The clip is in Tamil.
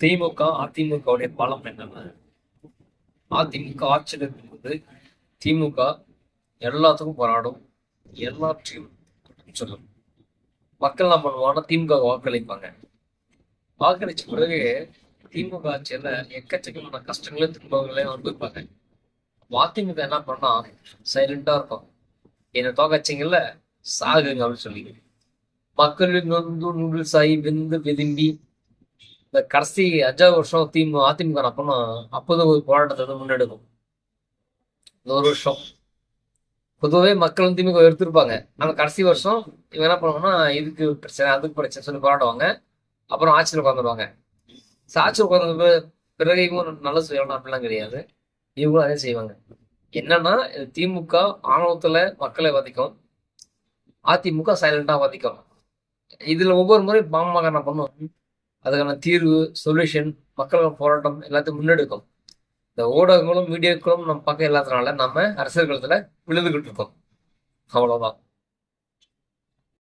திமுக அதிமுகவுடைய பலம் என்னன்னா அதிமுக ஆட்சியில் இருக்கும்போது திமுக எல்லாத்துக்கும் போராடும் எல்லாற்றையும் சொல்லும். மக்கள் நம்ம பண்ணுவாங்கன்னா திமுக வாக்களிப்பாங்க. வாக்களிச்ச பிறகு திமுக ஆட்சியில எக்கச்சக்கமான கஷ்டங்களையும் துன்பங்களையும் அனுபவிப்பாங்க. அதிமுக என்ன பண்ணா சைலண்டா இருக்கும். என்னை தோக்கச்சிங்கல்ல சாகுங்க அப்படின்னு சொல்லி மக்களுக்கு வந்து நூடுல்ஸ் ஆகி வெந்து விரும்பி இந்த கடைசி அஞ்சாவது வருஷம் திமுக அதிமுக அப்பனா பண்ணா அப்போதான் ஒரு போராட்டத்தை முன்னெடுக்கும். இந்த ஒரு வருஷம். பொதுவாகவே மக்கள் வந்து திமுக எடுத்திருப்பாங்க நம்ம கடைசி வருஷம் இவங்க என்ன பண்ணுவாங்கன்னா இதுக்கு பிரச்சனை அதுக்கு பிரச்சனை சொல்லி போராடுவாங்க. அப்புறம் ஆட்சியில் உட்காந்துருவாங்க ஆட்சியில் உட்காந்து பிறகு இவங்க நல்லா செய்யணும் அப்படிலாம் கிடையாது. இவங்களும் அதே செய்வாங்க. என்னன்னா திமுக ஆணவத்துல மக்களை வதிக்கும். அதிமுக சைலண்டாக வதிக்கும். இதுல ஒவ்வொரு முறையும் பாமக என்ன பண்ணும்? அதுக்கான தீர்வு சொல்யூஷன் மக்கள் போராட்டம் எல்லாத்தையும் முன்னெடுக்கும். இந்த ஊடகங்களும் மீடியாக்களும் நம்ம பக்கம் இல்லாதனால நம்ம அரசியல் களத்துல விழுந்துகிட்டு இருக்கோம். அவ்வளோதான்